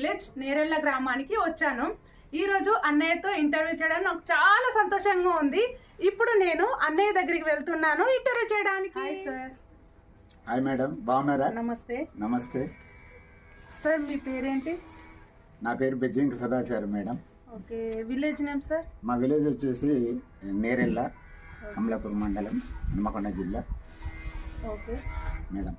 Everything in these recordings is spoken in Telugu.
విలేజ్ నేరెళ్ళ గ్రామానికి వచ్చాను. ఈ రోజు అన్నయ్యతో ఇంటర్వ్యూ చేయడానికి నాకు చాలా సంతోషంగా ఉంది. ఇప్పుడు నేను అన్నయ్య దగ్గరికి వెళ్తున్నాను. ఇంటర్వ్యూ చేయడానికి. హాయ్ సార్ హాయ్ మేడం బాగున్నారా? నమస్తే. నమస్తే. సార్ మీ పేరేంటి? నా పేరు Bejjinka Sadacharam madam okay. Village name sir మా విలేజ్ వచ్చేసి నేరెళ్ళ అమలాపూర్ మండలం హనుమకొండ జిల్లా. ఓకే. మేడం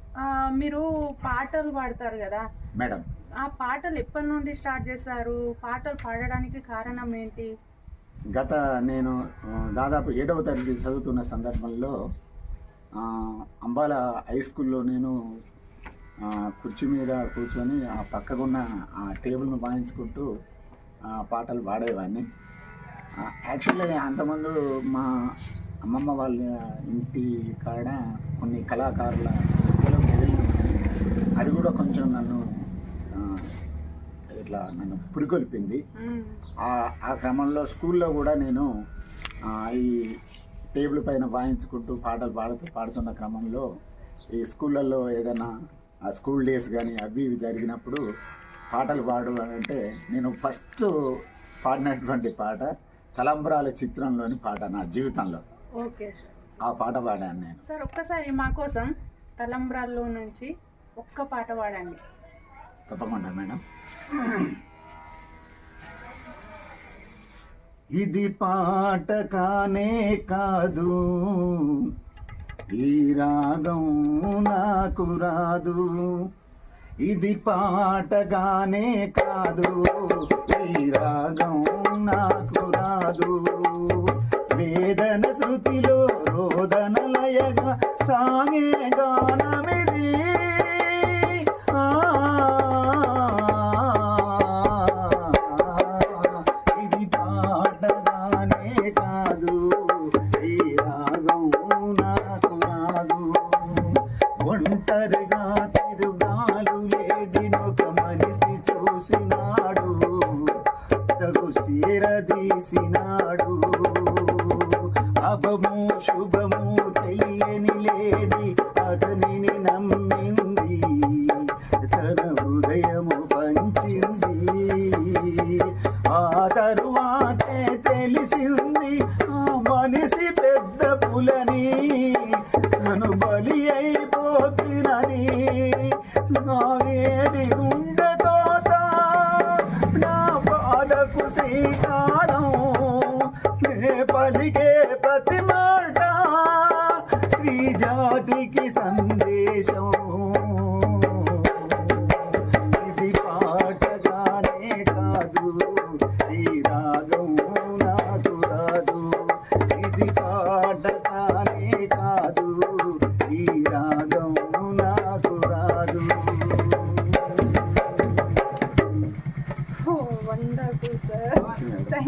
మీరు పాటలు పాడతారు కదా? మేడం ఆ పాటలు ఎప్పటి నుండి స్టార్ట్ చేశారు? పాటలు పాడడానికి కారణం ఏంటి? గత నేను దాదాపు ఏడవ తరగతి చదువుతున్న సందర్భంలో అంబాల హై స్కూల్లో నేను కుర్చీ మీద కూర్చొని ఆ పక్కకున్న ఆ టేబుల్ను వాయించుకుంటూ ఆ, పాటలు పాడేవాడిని యాక్చువల్లీ అంతమందు మా అమ్మమ్మ వాళ్ళ ఇంటి కాడ కొన్ని కళాకారుల అది కూడా కొంచెం నన్ను ఇట్లా నన్ను పురికొల్పింది. ఆ క్రమంలో స్కూల్లో కూడా నేను ఈ టేబుల్ పైన వాయించుకుంటూ పాటలు పాడుతూ పాడుతున్న క్రమంలో ఈ స్కూళ్ళల్లో ఏదైనా ఆ స్కూల్ డేస్ కానీ అవి ఇవి జరిగినప్పుడు పాటలు పాడు అని అంటే నేను ఫస్ట్ పాడినటువంటి పాట తలంబరాల చిత్రంలోని పాట నా జీవితంలో. Okay sir. ఆ పాట పాడాను నేను. సార్ ఒక్కసారి మా కోసం తలంబ్రాల్లో నుంచి ఒక్క పాట పాడండి. తప్పకుండా మేడం. ఇది పాట కానే కాదు. ఈ రాగం నాకు రాదు. ఇది పాటగానే కాదు. ఈ రాగం నాకు రాదు. వేదన శృతిలో రోదన లయగా సాగే గానమే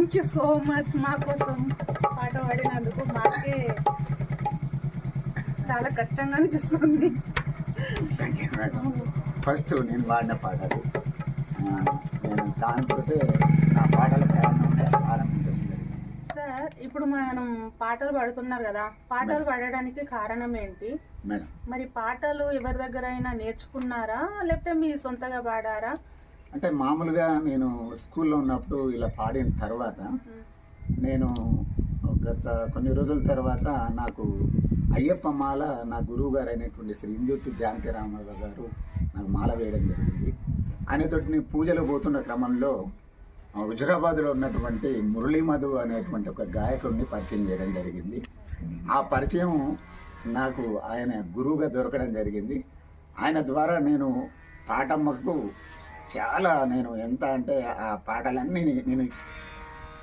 థ్యాంక్ యూ సో మచ్ మా కోసం పాట పాడినందుకు మాకే చాలా కష్టంగా అనిపిస్తుంది. ఫస్ట్ నేను పాడిన పాట అది. ఆ, నేను దానితోటే నా పాటల సార్ ఇప్పుడు మనం పాటలు పాడుతున్నారు కదా పాటలు పాడడానికి కారణం ఏంటి? మరి పాటలు ఎవరి దగ్గర అయినా నేర్చుకున్నారా? లేకపోతే మీ సొంతగా పాడారా? అంటే మామూలుగా నేను స్కూల్లో ఉన్నప్పుడు ఇలా పాడిన తర్వాత నేను గత కొన్ని రోజుల తర్వాత నాకు అయ్యప్ప మాల నా గురువు గారు అయినటువంటి శ్రీ ఇంజూర్తి జానకి రామారావు గారు నాకు మాల వేయడం జరిగింది. ఆయనతోటి నేను పూజలు పోతున్న క్రమంలో హుజరాబాద్లో ఉన్నటువంటి మురళీమధు అనేటువంటి ఒక గాయకుడిని పరిచయం చేయడం జరిగింది. ఆ పరిచయం నాకు ఆయన గురువుగా దొరకడం జరిగింది. ఆయన ద్వారా నేను పాటమ్మకు చాలా నేను ఎంత అంటే ఆ పాటలన్నీ నేను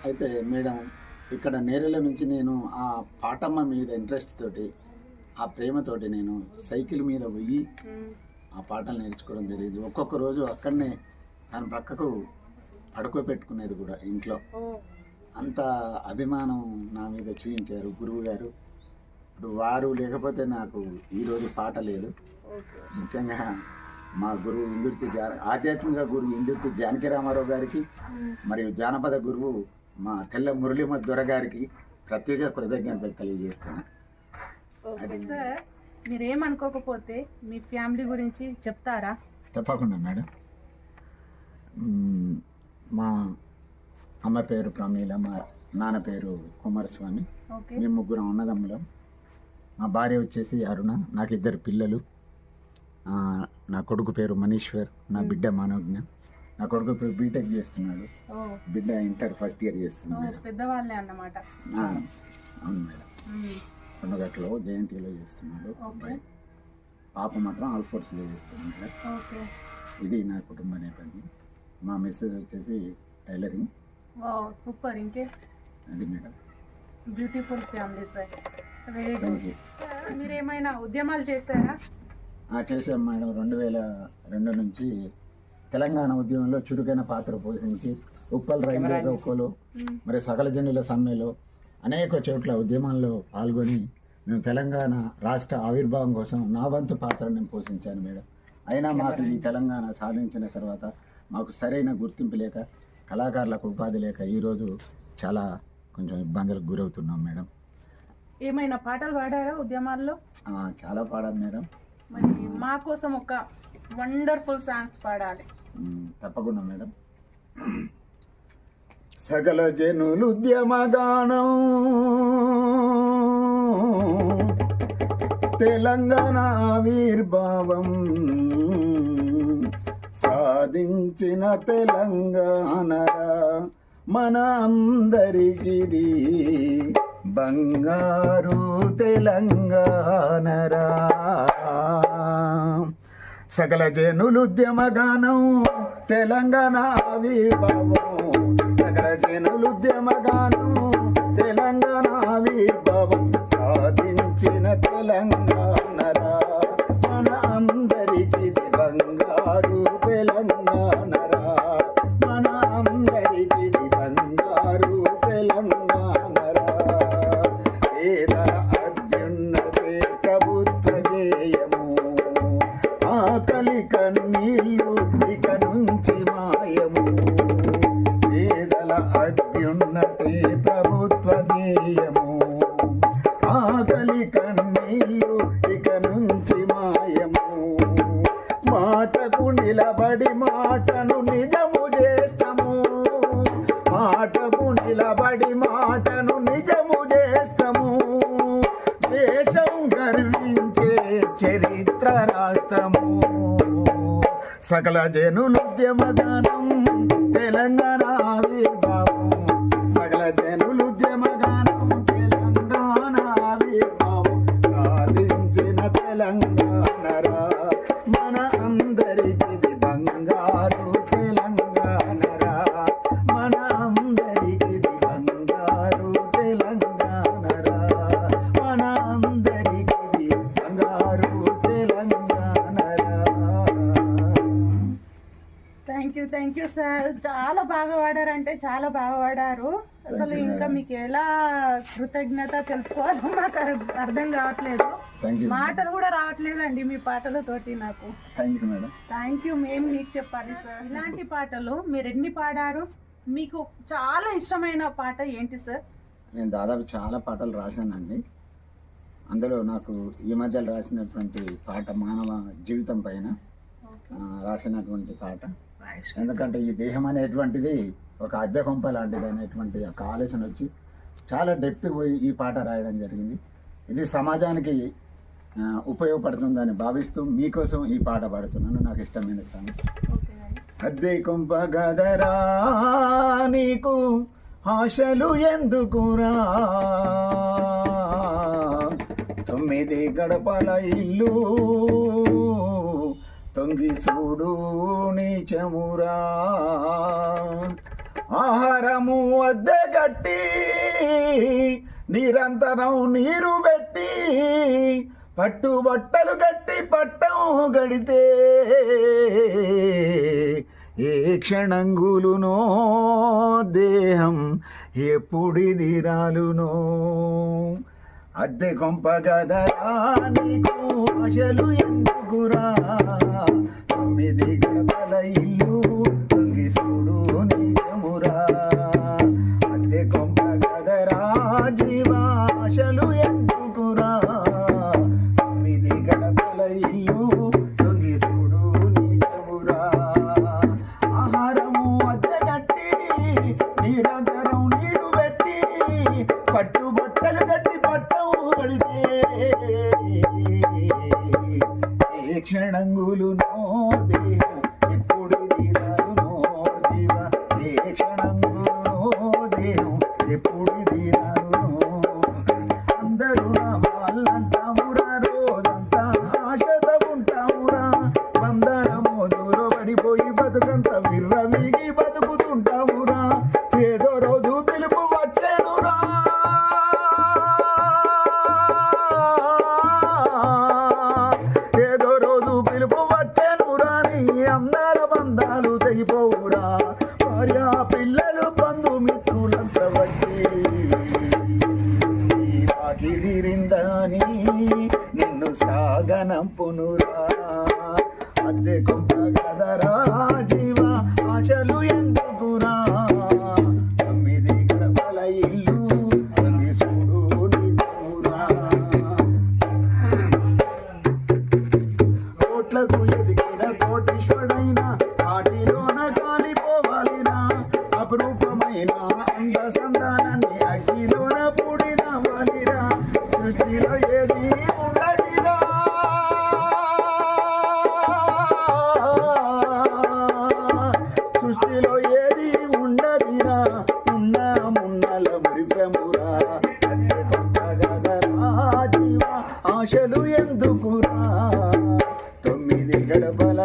అయితే మేడం ఇక్కడ నేరెల నుంచి నేను ఆ పాటమ్మ మీద ఇంట్రెస్ట్ తోటి ఆ ప్రేమతోటి నేను సైకిల్ మీద పోయి. ఆ పాటలు నేర్చుకోవడం జరిగింది. ఒక్కొక్క రోజు అక్కడనే తన పక్కకు పడుకోబెట్టుకునేది కూడా ఇంట్లో. అంత అభిమానం నా మీద చూపించారు గురువు గారు. ఇప్పుడు వారు లేకపోతే నాకు ఈరోజు పాట లేదు. ముఖ్యంగా మా గురువు ఇందుర్తి జా ఆధ్యాత్మిక గురువు ఇందుర్తి జానకి రామారావు గారికి. మరియు జానపద గురువు మా తెల్ల మురళీమ దొర గారికి ప్రత్యేక కృతజ్ఞత తెలియజేస్తున్నా. ఓకే సార్ మీరేమనుకోకపోతే మీ ఫ్యామిలీ గురించి చెప్తారా? తప్పకుండా మేడం. మా అమ్మ పేరు ప్రమీల మా నాన్న పేరు కుమారస్వామి. ఓకే. మేము ముగ్గురం అన్నదమ్ములం. మా భార్య వచ్చేసి అరుణ నాకు ఇద్దరు పిల్లలు. ఆ, నా కొడుకు పేరు మనీశ్వర్ నా బిడ్డ మనోజ్ఞ. నా కొడుకు పేరు బీటెక్ చేస్తున్నాడు. ఓ. బిడ్డ ఇంటర్ ఫస్ట్ ఇయర్ చేస్తున్నాడు పెద్దవాళ్ళే అన్నమాట. అవును మేడం. మ్మ్. కొండగట్లో జేఎన్టీలో చేస్తున్నాడు. పాప మాత్రం ఆల్ఫోర్స్లో చేస్తుంది మేడం. ఓకే. ఇది నా కుటుంబ నేపథ్యం. మా మెసేజ్ వచ్చేసి టైలరింగ్. సూపర్. ఇంకే? అది madam. Beautiful family sir. Very thank good you మీరు ఏమైనా ఉద్యమాలు చేస్తారా ఆ, చేశాం మేడం రెండు వేల రెండు నుంచి తెలంగాణ ఉద్యమంలో చురుకైన పాత్ర పోషించి ఉప్పల్ రైల్వే రోకోలో మ్మ్. మరి సకల జనుల సమ్మెలో అనేక చోట్ల ఉద్యమాల్లో పాల్గొని మేము తెలంగాణ రాష్ట్ర ఆవిర్భావం కోసం నా వంతు పాత్ర నేను పోషించాను మేడం. అయినా మాకు ఈ తెలంగాణ సాధించిన తర్వాత మాకు సరైన గుర్తింపు లేక కళాకారులకు ఉపాధి లేక ఈరోజు చాలా కొంచెం ఇబ్బందులకు గురవుతున్నాం మేడం. ఏమైనా పాటలు పాడారా ఉద్యమాల్లో? చాలా పాడాం మేడం. మరి మా కోసం ఒక వండర్ఫుల్ సాంగ్స్ పాడాలి. తప్పకుండా మేడం. సకల జనులు ఉద్యమగానం. తెలంగాణ ఆవిర్భావం. సాధించిన తెలంగాణరా మన అందరికిది బంగారు తెలంగాణరా సకల జనులుద్యమగానం తెలంగాణ ఆవిర్భావం సకల జనులుద్యమగానం తెలంగాణ ఆవిర్భావం సాధించిన తెలంగాణ సకల జను ఉద్యమగానం బాగా పాడారంటే చాలా బాగా పాడారు అసలు ఇంకా. మీకు ఎలా కృతజ్ఞత తెలుసుకోవాలో మాకు అర్- అర్థం కావట్లేదు. మాటలు కూడా రావట్లేదండి మీ పాటలతోటి నాకు. థ్యాంక్ యూ మేము మీకు చెప్పాలి సార్ ఇలాంటి పాటలు మీరు ఎన్ని పాడారు? మీకు చాలా ఇష్టమైన పాట ఏంటి సార్ నేను దాదాపు చాలా పాటలు రాశానండి. అందులో నాకు ఈ మధ్యలో రాసినటువంటి పాట మానవ జీవితం పైన రాసినటువంటి పాట. ఎందుకంటే ఈ దేహం అనేటువంటిది ఒక అద్దె కొంప లాంటిది అనేటువంటి ఒక ఆలోచన వచ్చి చాలా డెప్త్ పోయి ఈ పాట రాయడం జరిగింది. ఇది సమాజానికి ఉపయోగపడుతుందని భావిస్తూ మీకోసం ఈ పాట పాడుతున్నాను. నాకు ఇష్టమైన సాంగ్. అద్దె కొంప గదరా నీకు ఆశలు ఎందుకురా? తొమ్మిది గడపల ఇల్లు తొంగి చూడు నీచమురా ఆహారము అద్దె గట్టి నిరంతరం నీరు పెట్టి పట్టు బట్టలు కట్టి పట్టం గడితే ఏ క్షణంగులునో దేహం ఎప్పుడిది రాలునో అద్దె కొంప గదరా నీకు ఆశలు ఎందుకురా? తొమ్మిది గడపల ఇల్లు క్షణంగులు నో దేహ అద్దె కొంప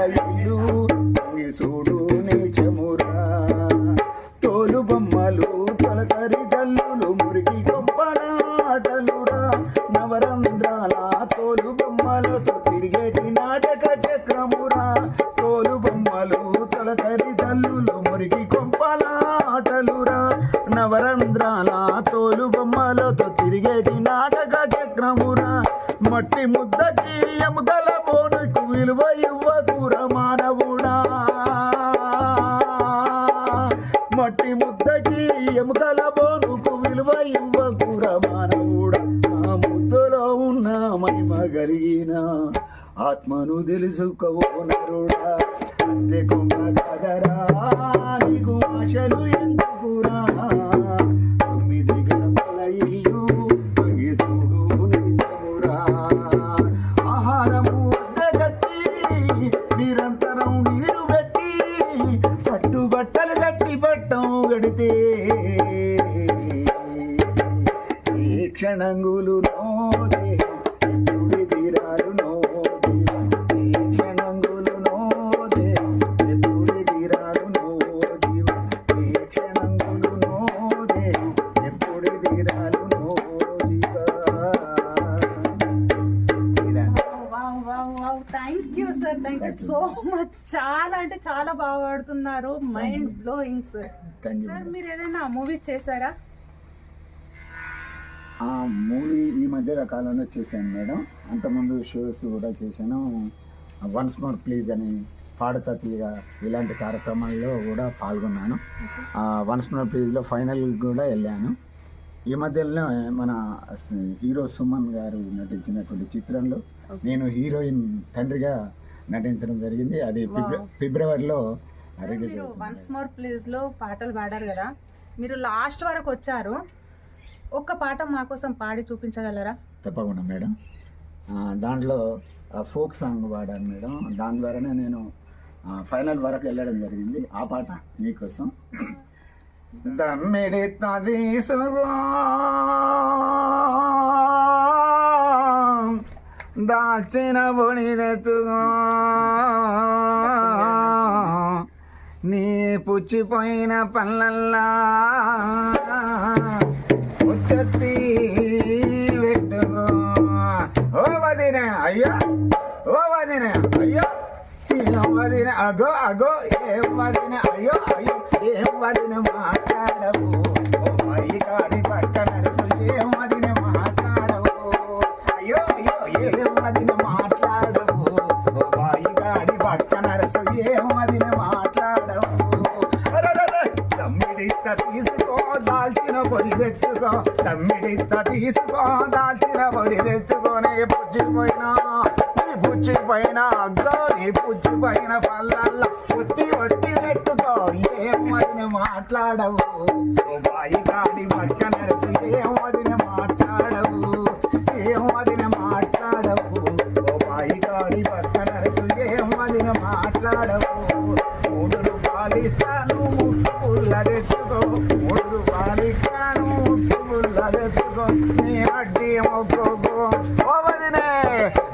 ఇల్లు చూడు పాడుతున్నారు మైండ్ బ్లోయింగ్ సార్ మీరు ఏదైనా మూవీ చేశారా? ఆ మూవీ ఈ మధ్య కాలంలో చేశాను మేడం అంతకుముందు షోస్ కూడా చేశాను. వన్స్ మోర్ ప్లీజ్ అని పాడతా తీయగా ఇలాంటి కార్యక్రమాల్లో కూడా పాల్గొన్నాను. వన్స్ మోర్ ప్లీజ్లో ఫైనల్ కూడా వెళ్ళాను. ఈ మధ్యలో మన హీరో సుమన్ గారు నటించినటువంటి చిత్రంలో నేను హీరోయిన్ తండ్రిగా నటించడం జరిగింది. అది. ఫిబ్రవరిలో మీరు వన్స్ మోర్ ప్లీజ్లో పాటలు పాడారు కదా. మీరు లాస్ట్ వరకు వచ్చారు. ఒక్క పాట మా కోసం పాడి చూపించగలరా? తప్పకుండా మేడం. దాంట్లో ఫోక్ సాంగ్ పాడాను మేడం. దాని ద్వారానే నేను ఫైనల్ వరకు వెళ్ళడం జరిగింది. ఆ పాట మీకోసం దమ్మిడి దాచిన బొడిదెత్తుకో నీ పుచ్చిపోయిన పళ్ళల్లా ఉత్తత్తి పెట్టుకో ఓ వదిన అయ్యా ఓ వదిన అయ్యో ఏం వదిన అగో అగో ఏం వదిన అయ్యో అయ్యో ఏం వదిన మాట్లాడవు ఓ మై కాడి పక్కన ఏం వదిన తీసుకో దాల్చిన పొడి తెచ్చుకో తమ్మిడిత్త తీసుకో దాల్చిన పొడి తెచ్చుకోనే పుచ్చిపోయినా నీ పుచ్చిపోయిన అగ్గో నీ పుచ్చిపోయిన పళ్ళల్ల ఒత్తి ఒత్తి పెట్టుకో ఏం మాట్లాడవు? బాయి కాడి పక్క నరసి ఏం మాట్లాడవు? మొక్కుకో ఓ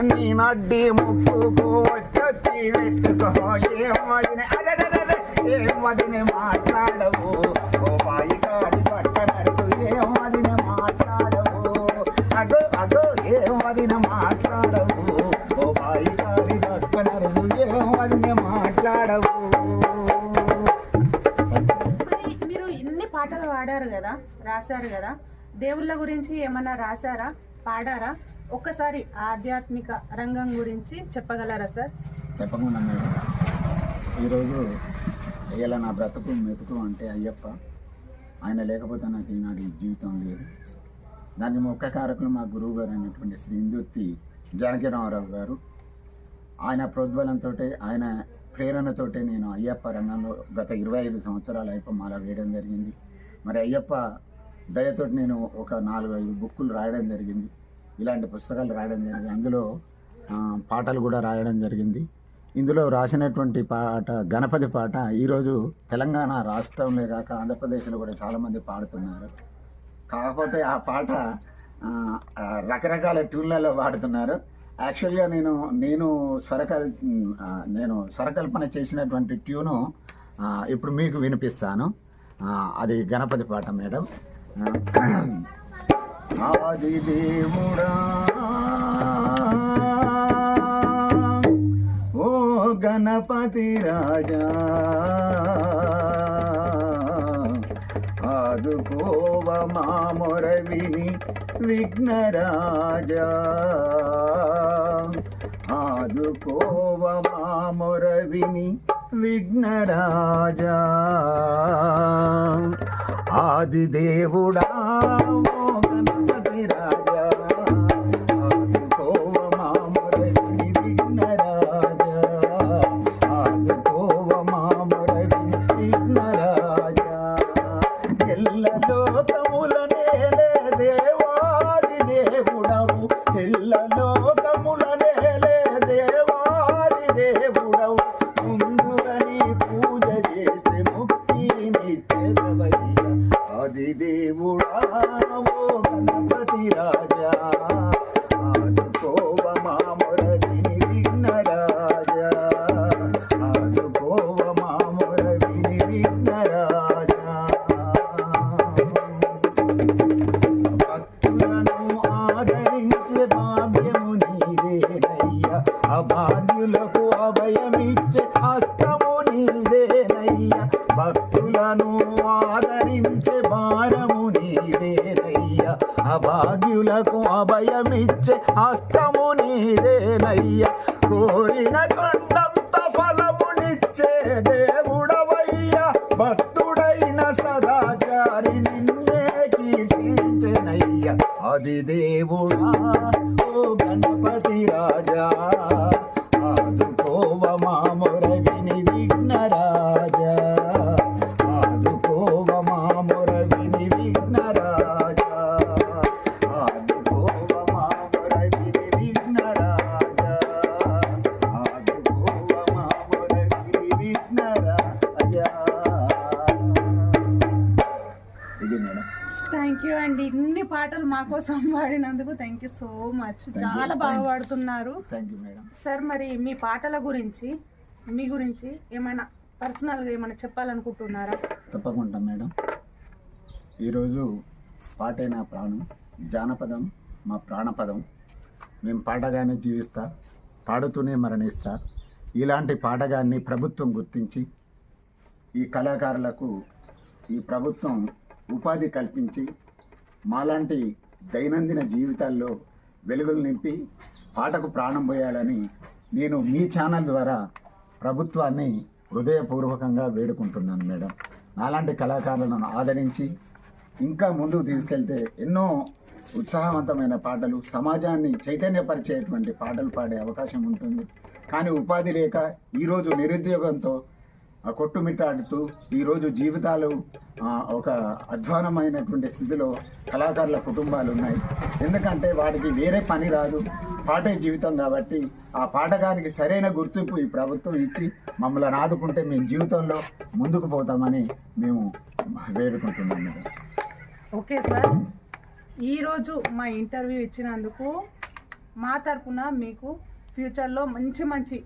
నీ నడ్డి మొక్కుకో వచ్చి పెట్టుకో ఏం వదినే అదే ఏం వదినే మాట్లాడవు. ఓ బాయి కాడి పక్క నడుచు ఏం వదినే మాట్లాడవు. అగో అగో ఏం వదిన మాట్లాడవు. ఓ బాయి కాడి పక్క నడుచు ఏం వదినే మాట్లాడవు మీరు ఇన్ని పాటలు పాడారు కదా రాశారు కదా. దేవుళ్ళ గురించి ఏమన్నా రాశారా? పాడారా? ఒక్కసారి ఆధ్యాత్మిక రంగం గురించి చెప్పగలరా సార్? చెప్పకుండా మేడం ఈరోజు ఇలా నా బ్రతుకు మెతుకు అంటే అయ్యప్ప. ఆయన లేకపోతే నాకు ఈనాడు జీవితం లేదు. దాని ముఖ్య కారకులు మా గురువు గారు అయినటువంటి శ్రీ ఇందుర్తి జానకిరామరావు గారు. ఆయన ప్రోద్బలంతో ఆయన ప్రేరణతోటే నేను అయ్యప్ప రంగంలో గత ఇరవై ఐదు సంవత్సరాలు అయ్యప్ప మాల వేయడం జరిగింది. మరి అయ్యప్ప దయతోటి నేను ఒక నాలుగు ఐదు బుక్కులు రాయడం జరిగింది. ఇలాంటి పుస్తకాలు రాయడం జరిగింది. అందులో పాటలు కూడా రాయడం జరిగింది. ఇందులో రాసినటువంటి పాట గణపతి పాట ఈరోజు తెలంగాణ రాష్ట్రంలో కాక ఆంధ్రప్రదేశ్లో కూడా చాలామంది పాడుతున్నారు. కాకపోతే ఆ పాట రకరకాల ట్యూన్లలో పాడుతున్నారు యాక్చువల్గా నేను నేను స్వరకల్ నేను స్వరకల్పన చేసినటువంటి ట్యూను ఇప్పుడు మీకు వినిపిస్తాను. అది గణపతి పాట మేడం. ఆది దేవుడా ఓ గణపతి రాజా. ఆదుకోవ మామొర విని విఘ్నరాజా. ఆదుకోవ మామొర విని విఘ్నరాజా. ఆది దేవుడా మోహన Ganapati thank you so much. చాలా బాగా పాడుతున్నారు. థ్యాంక్ యూ మేడం సార్ మరి మీ పాటల గురించి మీ గురించి ఏమైనా పర్సనల్గా ఏమైనా చెప్పాలనుకుంటున్నారా? తప్పకుండా మేడం ఈరోజు పాటే నా ప్రాణం జానపదం మా ప్రాణపదం. మేము పాటగానే జీవిస్తా పాడుతూనే మరణిస్తా. ఇలాంటి పాటగాన్ని ప్రభుత్వం గుర్తించి ఈ కళాకారులకు ఈ ప్రభుత్వం ఉపాధి కల్పించి మాలాంటి దైనందిన జీవితాల్లో వెలుగులు నింపి పాటకు ప్రాణం పోయాలని నేను మీ ఛానల్ ద్వారా ప్రభుత్వాన్ని హృదయపూర్వకంగా వేడుకుంటున్నాను మేడం. నాలాంటి కళాకారులను ఆదరించి ఇంకా ముందుకు తీసుకెళ్తే ఎన్నో ఉత్సాహవంతమైన పాటలు సమాజాన్ని చైతన్యపరిచేటువంటి పాటలు పాడే అవకాశం ఉంటుంది. కానీ ఉపాధి లేక ఈరోజు నిరుద్యోగంతో కొట్టుమిట్టాడుతూ ఈరోజు జీవితాలు ఒక అధ్వానమైనటువంటి స్థితిలో కళాకారుల కుటుంబాలు ఉన్నాయి ఎందుకంటే వాటికి వేరే పని రాదు. పాటే జీవితం కాబట్టి ఆ పాటగానికి సరైన గుర్తింపు ఈ ప్రభుత్వం ఇచ్చి మమ్మల్ని ఆదుకుంటే మేము జీవితంలో ముందుకు పోతామని మేము వేడుకుంటున్నాం ఓకే సార్. ఈరోజు మా ఇంటర్వ్యూ ఇచ్చినందుకు మా తరపున మీకు ఫ్యూచర్లో మంచి మంచి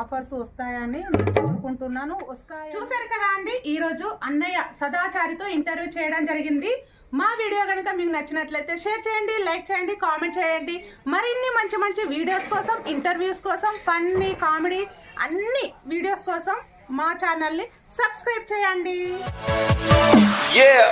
ఆఫర్స్ వస్తాయని నేను కోరుకుంటున్నాను వస్తాయి? చూసారు కదా అండి ఈరోజు అన్నయ్య సదాచారితో ఇంటర్వ్యూ చేయడం జరిగింది. మా వీడియో కనుక మీకు నచ్చినట్లయితే షేర్ చేయండి లైక్ చేయండి కామెంట్ చేయండి. మరిన్ని మంచి మంచి వీడియోస్ కోసం ఇంటర్వ్యూస్ కోసం ఫన్నీ కామెడీ అన్ని వీడియోస్ కోసం మా ఛానల్ని సబ్స్క్రైబ్ చేయండి. Yeah.